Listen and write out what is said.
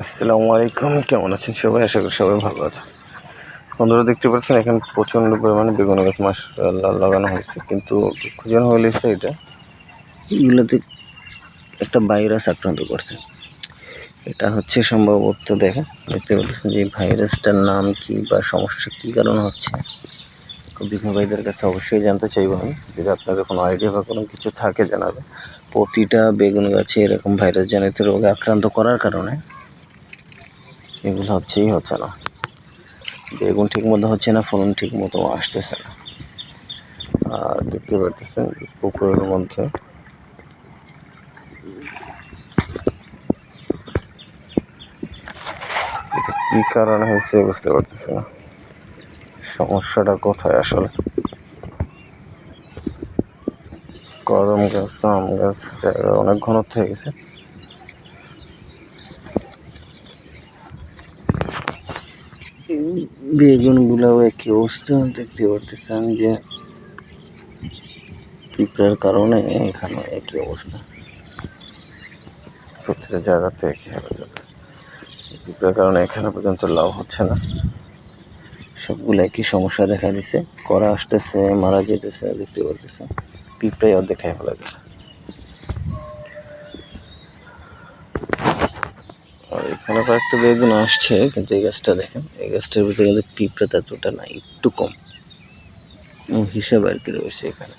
আসসালামু আলাইকুম, কেমন আছেন সবাই? আশা করি সবাই ভালো আছে বন্ধুরা, দেখতে পাচ্ছেন এখানে প্রচণ্ড পরিমাণে বেগুন গাছ মাসাল্লাহ লাগানো হয়েছে, কিন্তু দুঃখজনক গেছে এটা এগুলোতে একটা ভাইরাস আক্রান্ত করছে। এটা হচ্ছে সম্ভবত দেখেন, দেখতে পাচ্ছেন যে ভাইরাসটার নাম কি বা সমস্যা কী কারণে হচ্ছে? বিঘ্ন ভাইদের কাছে অবশ্যই জানতে চাইব আমি, যদি আপনাদের কোনো আইডিয়া বা কোনো কিছু থাকে জানাবে প্রতিটা বেগুন গাছে এরকম ভাইরাস জনিত রোগে আক্রান্ত করার কারণে এগুলো হচ্ছেই হচ্ছে না। বেগুন ঠিক মতো হচ্ছে না, ফলন ঠিক মতো আসতেছে না। আর দেখতে পারতেছেন পুকুরের মধ্যে। কি কারণে হয়েছে বুঝতে পারতেছি না। সমস্যাটা কোথায় আসলে? কদম গাছ, আম গাছ জায়গা অনেক ঘনত্ব হয়ে গেছে। বেগুনগুলোও একই অবস্থা দেখতে পারতেছেন যে পিঁপড়ার কারণে এখানে একই অবস্থা। প্রতিটা জায়গাতে একই পিঁপড়ার কারণে এখানে পর্যন্ত লাভ হচ্ছে না। সবগুলো একই সমস্যা দেখা দিছে। করা আসতেছে, মারা যেতেছে, দেখতে পারতেছে পিঁপড়াই অর্ধেক খাই ফেলা আর এখানে কয়েকটা বেগুন আসছে, কিন্তু এই গাছটা দেখেন, এই গাছটার ভিতরে কিন্তু পিঁপড়া ততটা না, একটু কম। হিসাব আর কি রয়েছে এখানে।